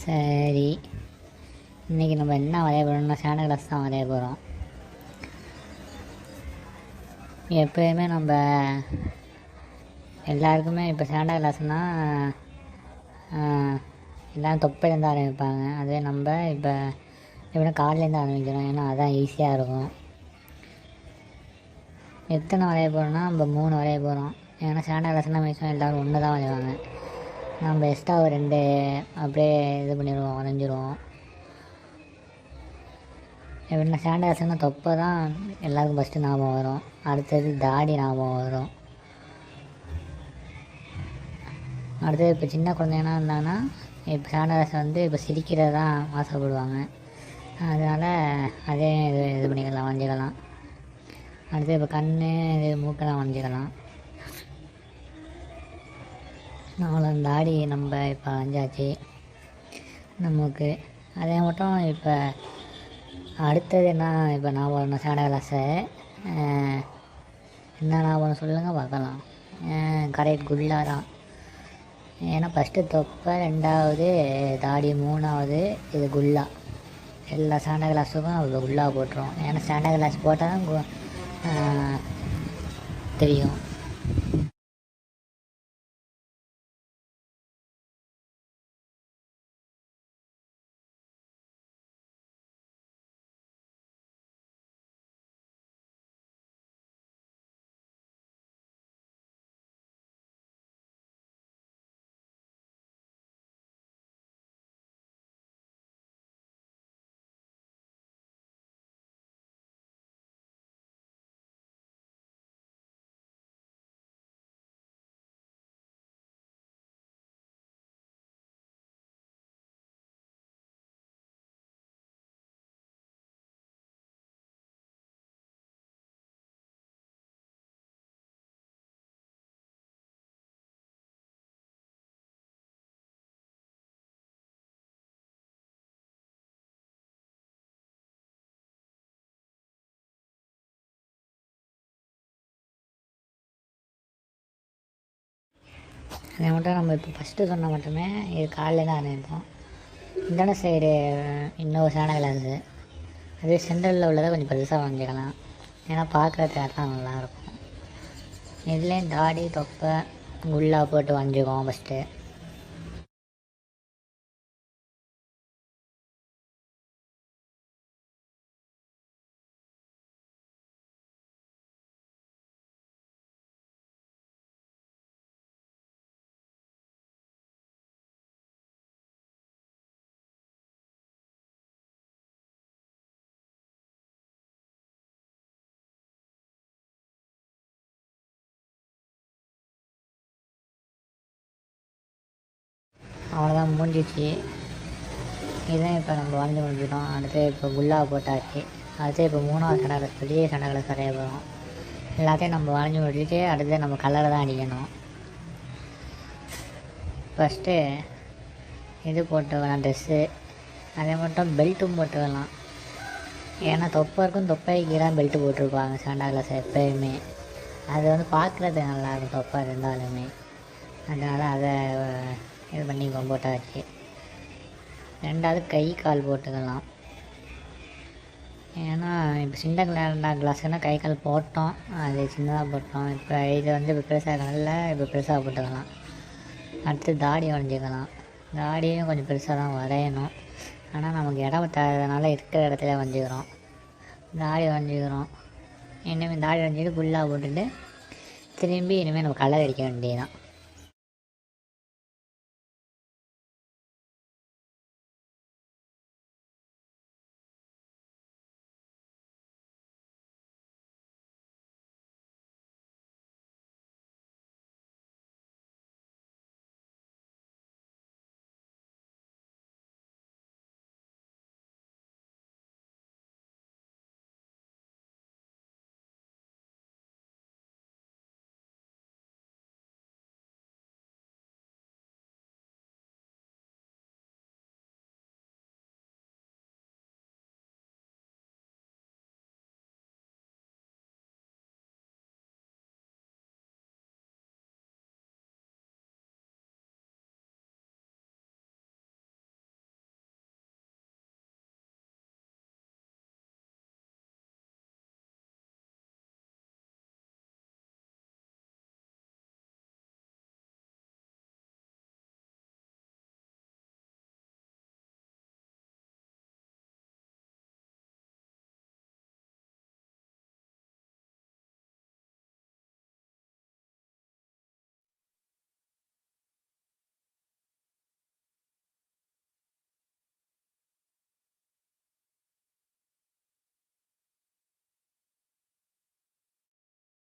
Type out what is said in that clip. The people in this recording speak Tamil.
சரி. இன்றைக்கி நம்ம என்ன வரைய போகிறோம்னா சாண்டா கிளாஸ் தான் வரைய போகிறோம் எப்போயுமே நம்ம எல்லாருக்குமே இப்போ சாண்டா கிளாஸ்னால் எல்லோரும் தொப்பையிலேருந்து ஆரம்பிப்பாங்க. அதுவே நம்ம இப்போ எப்படின்னா கார்லேருந்து ஆரம்பிக்கிறோம். ஏன்னா அதான் ஈஸியாக இருக்கும். எத்தனை வரைய போகிறோம்னா நம்ம மூணு வரைய போகிறோம் ஏன்னா சாண்டா கிளாஸ்னால் மேக்ஸிமம் எல்லோரும் ஒன்று தான் வரைவாங்க. நம்ம எக்ஸ்ட்ரா ஒரு ரெண்டு அப்படியே இது பண்ணிடுவோம் வரைஞ்சிருவோம் எப்படின்னா சாண்டா தொப்பை தான் எல்லாருக்கும் ஃபஸ்ட்டு ஞாபகம் வரும். அடுத்தது தாடி ஞாபகம் வரும். அடுத்தது இப்போ சின்ன குழந்தைங்கன்னா இருந்தாங்கன்னா இப்போ சாண்டாசை வந்து இப்போ சிரிக்கிறது தான் ஆசைப்படுவாங்க. அதனால் அதே இது இது பண்ணிக்கலாம் வரைஞ்சிக்கலாம். அடுத்து இப்போ கண் இது மூக்கெல்லாம் வரைஞ்சிக்கலாம். அவ்வளோ தாடி நம்ம இப்போ அஞ்சாச்சு நமக்கு அதே மட்டும் இப்போ அடுத்தது என்ன இப்போ நான் வரணும் சேட கிளாஸை என்ன ஞாபகம் சொல்லுங்கள் பார்க்கலாம். கரெக்ட் குல்லா தான் ஏன்னா ஃபஸ்ட்டு தொப்பை ரெண்டாவது தாடி மூணாவது இது குல்லா. எல்லா சாண்டா கிளாஸுக்கும் அவ்வளோ குல்லா போட்டுரும் ஏன்னா சாண்டா கிளாஸ் போட்டால் தான் கு- தெரியும். அதை மட்டும் நம்ம இப்போ ஃபஸ்ட்டு சொன்னால் மட்டுமே இது காலையில் தான் ஆரம்பிப்போம். இந்தான சைடு இன்னொரு சேனல் கிளாஸு அதே. சென்ட்ரலில் உள்ளதை கொஞ்சம் பெருசாக வாங்கிக்கலாம். ஏன்னா பார்க்குறதுக்கு அதான் நல்லாயிருக்கும் இதுலேயும் தாடி தொப்பை குல்லா போட்டு வாங்கிக்குவோம் ஃபஸ்ட்டு அவ்வளோதான் முடிஞ்சிச்சு. இதுதான் இப்போ நம்ம வரைஞ்சி முடிஞ்சிடும் அடுத்து இப்போ குல்லா போட்டாச்சு. அடுத்து இப்போ மூணாவது சண்டை பெரிய சடகளை சரியாக போகிறோம் எல்லாத்தையும் நம்ம வரைஞ்சி முடிச்சுட்டு அடுத்து நம்ம கலரை தான் அடிக்கணும். ஃபஸ்ட்டு இது போட்டுக்கலாம் ட்ரெஸ்ஸு அதே மட்டும் பெல்ட்டும் போட்டுக்கலாம் ஏன்னா தொப்பை இருக்கும் தொப்பைக்கு தான் பெல்ட்டு போட்டிருப்பாங்க சண்டா கிளாஸ் எப்போயுமே. அது வந்து பார்க்குறதுக்கு நல்லாயிருக்கும் தொப்பை இருந்தாலுமே. அதனால் அதை இது பண்ணி போட்டாச்சு ரெண்டாவது கை கால் போட்டுக்கலாம். ஏன்னா இப்போ சின்ன கிளா கிளாஸ்னால் கை கால் போட்டோம். அது சின்னதாக போட்டோம். இப்போ இது வந்து இப்போ பெருசாக இருக்கனால இப்போ பெருசாக போட்டுக்கலாம். அடுத்து தாடி வரைஞ்சிக்கலாம். தாடியும் கொஞ்சம் பெருசாக தான் வரையணும். ஆனால் நமக்கு இடம் தேவைனால இருக்கிற இடத்துல வரைஞ்சிக்கிறோம். தாடி வரைஞ்சிக்கிறோம். இனிமேல் தாடி வரைஞ்சிட்டு ஃபுல்லாக போட்டுட்டு திரும்பி இனிமேல் நம்ம கலர் அடிக்க வேண்டியதுதான்.